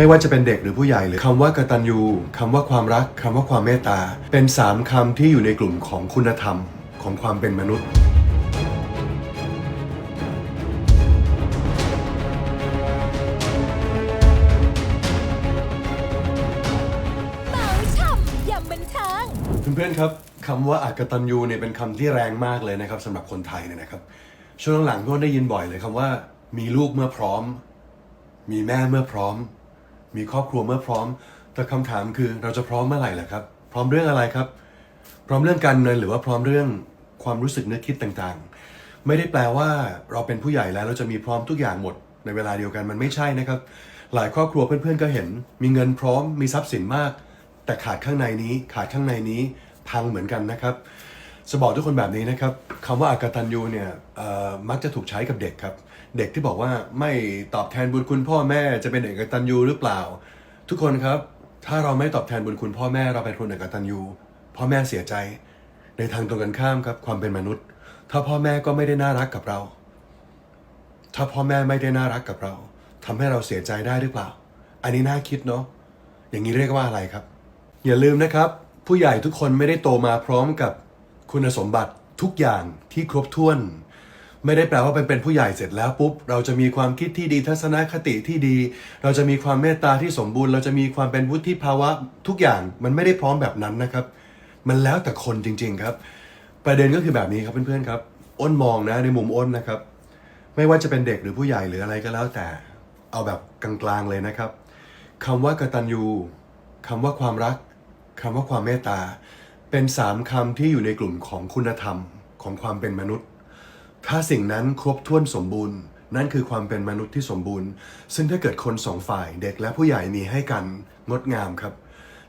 ไม่ว่าจะเป็นเด็กหรือผู้ใหญ่หรือคำว่ากตัญญูคำว่าความรักคำว่าความเมตตา เป็นสามคำที่อยู่ในกลุ่มของคุณธรรมของความเป็นมนุษย์เมาช่ำยำบันเทิงเพื่อนๆครับคำว่าอากตัญญูเนี่ยเป็นคำที่แรงมากเลยนะครับสำหรับคนไทยเนี่ยนะครับ ช่วงหลังๆก็ได้ยินบ่อยเลยคำว่า มีลูกเมื่อพร้อม มีแม่เมื่อพร้อม มีครอบครัวเมื่อพร้อม แต่คำถามคือเราจะพร้อมเมื่อไหร่ล่ะครับ พร้อมเรื่องอะไรครับ พร้อมเรื่องการเงินหรือว่าพร้อมเรื่องความรู้สึกนึกคิดต่างๆ ไม่ได้แปลว่าเราเป็นผู้ใหญ่แล้วเราจะมีพร้อมทุกอย่างหมด ในเวลาเดียวกันมันไม่ใช่นะครับ หลายครอบครัวเพื่อนๆก็เห็น มีเงินพร้อมมีทรัพย์สินมาก แต่ขาดข้างในนี้ ขาดข้างในนี้พังเหมือนกันนะครับ จะบอกทุกคนแบบนี้นะครับคำว่าอากตัญญูเนี่ยมักจะถูกใช้กับเด็กครับ เด็กที่บอกว่าไม่ตอบแทนบุญคุณพ่อแม่จะเป็นเด็กอกตัญญูหรือเปล่า ทุกคนครับ ถ้าเราไม่ตอบแทนบุญคุณพ่อแม่เราเป็นคนอกตัญญูพ่อแม่เสียใจ ในทางตรงกันข้ามครับความเป็นมนุษย์ ถ้าพ่อแม่ก็ไม่ได้น่ารักกับเรา ถ้าพ่อแม่ไม่ได้น่ารักกับเราทำให้เราเสียใจได้หรือเปล่า อันนี้น่าคิดเนาะอย่างนี้เรียกว่าอะไรครับ อย่าลืมนะครับ ผู้ใหญ่ทุกคนไม่ได้โตมาพร้อมกับ คุณสมบัติทุกอย่างที่ครบถ้วน ไม่ได้แปลว่าเป็นเป็นผู้ใหญ่เสร็จแล้วปุ๊บ เราจะมีความคิดที่ดีทัศนคติที่ดี เราจะมีความเมตตาที่สมบูรณ์ เราจะมีความเป็นวุฒิภาวะทุกอย่างมันไม่ได้พร้อมแบบนั้นนะครับ มันแล้วแต่คนจริง ๆครับ ประเด็นก็คือแบบนี้ครับเพื่อนๆครับอ้นมองนะในมุมอ้นนะครับ ไม่ว่าจะเป็นเด็กหรือผู้ใหญ่หรืออะไรก็แล้วแต่ เอาแบบกลางๆเลยนะครับคำว่ากตัญญูคำว่าความรักคำว่าความเมตตา เป็นสามคำที่อยู่ในกลุ่มของคุณธรรมของความเป็นมนุษย์ ถ้าสิ่งนั้นครบถ้วนสมบูรณ์ นั่นคือความเป็นมนุษย์ที่สมบูรณ์ ซึ่งถ้าเกิดคนสองฝ่ายเด็กและผู้ใหญ่มีให้กันงดงามครับ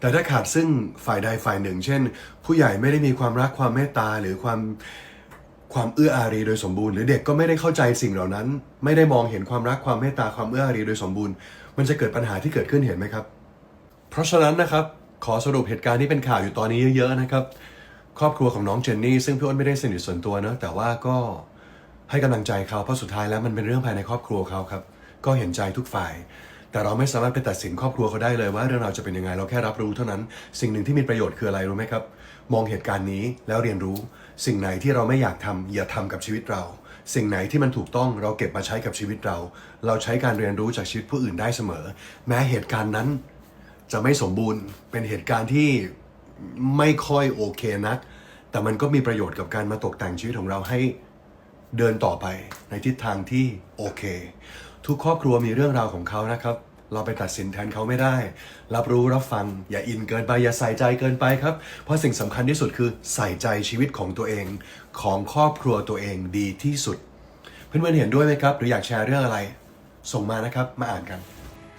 แต่ถ้าขาดซึ่งฝ่ายใดฝ่ายหนึ่ง เช่น ผู้ใหญ่ไม่ได้มีความรักความเมตตาหรือความความเอื้ออารีโดยสมบูรณ์หรือเด็กก็ไม่ได้เข้าใจสิ่งเหล่านั้น ไม่ได้มองเห็นความรักความเมตตาความเอื้ออารีโดยสมบูรณ์ มันจะเกิดปัญหาที่เกิดขึ้นเห็นไหมครับ เพราะฉะนั้นนะครับ ขอสรุปเหตุการณ์ที่เป็นข่าวอยู่ตอนนี้เยอะๆนะครับ ครอบครัวของน้องเจนนี่ซึ่งพี่อ้นไม่ได้สนิทส่วนตัวเนอะแต่ว่าก็ให้กำลังใจเขาเพราะสุดท้ายแล้วมันเป็นเรื่องภายในครอบครัวเขาครับ ก็เห็นใจทุกฝ่าย แต่เราไม่สามารถไปตัดสินครอบครัวเขาได้เลยว่าเรื่องราวจะเป็นยังไงเราแค่รับรู้เท่านั้น สิ่งหนึ่งที่มีประโยชน์คืออะไรรู้ไหมครับ มองเหตุการณ์นี้แล้วเรียนรู้ สิ่งไหนที่เราไม่อยากทำอย่าทำกับชีวิตเรา สิ่งไหนที่มันถูกต้องเราเก็บมาใช้กับชีวิตเรา เราใช้การเรียนรู้จากชีวิตผู้อื่นได้เสมอ แม้เหตุการณ์นั้น จะไม่สมบูรณ์เป็นเหตุการณ์ที่ไม่ค่อยโอเคนัก แต่มันก็มีประโยชน์กับการมาตกแต่งชีวิตของเราให้เดินต่อไปในทิศทางที่โอเค ทุกครอบครัวมีเรื่องราวของเขานะครับ เราไปตัดสินแทนเขาไม่ได้ รับรู้รับฟัง อย่าอินเกินไป อย่าใส่ใจเกินไปครับ เพราะสิ่งสำคัญที่สุดคือใส่ใจชีวิตของตัวเอง ของครอบครัวตัวเองดีที่สุด เพื่อนๆเห็นด้วยไหมครับ หรืออยากแชร์เรื่องอะไร ส่งมานะครับมาอ่านกัน